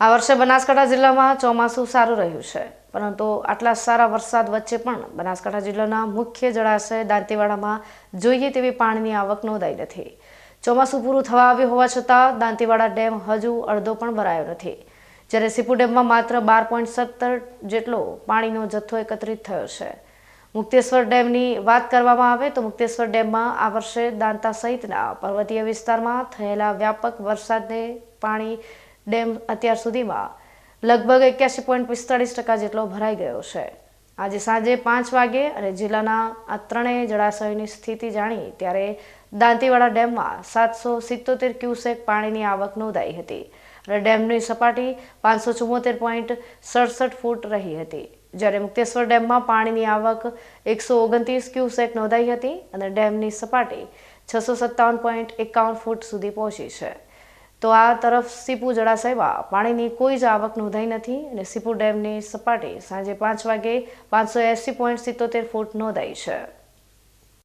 આ વર્ષે બનાસકાંઠા જિલ્લામાં ચોમાસું સારું રહ્યું છે. પરંતુ આટલા સારા વરસાદ વચ્ચે પણ બનાસકાંઠા જિલ્લાના મુખ્ય જળાશય દાંતીવાડામાં જોઈએ તેવી પાણીની આવક નોંધાઈ નથી. ચોમાસું પૂરું થવા આવ્યું હોવા છતાં દાંતીવાડા ડેમ હજુ અડધો પણ ભરાયો નથી. જ્યારે સીપુ ડેમમાં માત્ર બાર પોઈન્ટ સત્તર જેટલો પાણીનો જથ્થો એકત્રિત થયો છે. મુક્તેશ્વર ડેમની વાત કરવામાં આવે તો મુક્તેશ્વર ડેમમાં આ વર્ષે દાંતા સહિતના પર્વતીય વિસ્તારમાં થયેલા વ્યાપક વરસાદને પાણી ડેમ અત્યાર સુધીમાં લગભગ એક્યાસી પોઈન્ટ પિસ્તાળીસ ટકા જેટલો ભરાઈ ગયો છે. આજે સાંજે પાંચ વાગે અને જિલ્લાના આ ત્રણેય જળાશયોની સ્થિતિ જાણી ત્યારે દાંતીવાડા ડેમમાં સાતસો સિત્તોતેર ક્યુસેક પાણીની આવક નોંધાઈ હતી અને ડેમની સપાટી પાંચસો ચુમ્મોતેર પોઈન્ટ સડસઠ ફૂટ રહી હતી. જ્યારે મુક્તેશ્વર ડેમમાં પાણીની આવક એકસો ઓગણત્રીસ ક્યુસેક નોંધાઈ હતી અને ડેમની સપાટી છસો સત્તાવન પોઈન્ટ એકાવન ફૂટ સુધી પહોંચી છે. તો આ તરફ સીપુ જળાશયમાં પાણીની કોઈ જ આવક નોંધાઈ નથી અને સીપુ ડેમની સપાટી સાંજે પાંચ વાગે પાંચસો એંસી પોઈન્ટ સિત્તોતેર ફૂટ નોંધાઈ છે.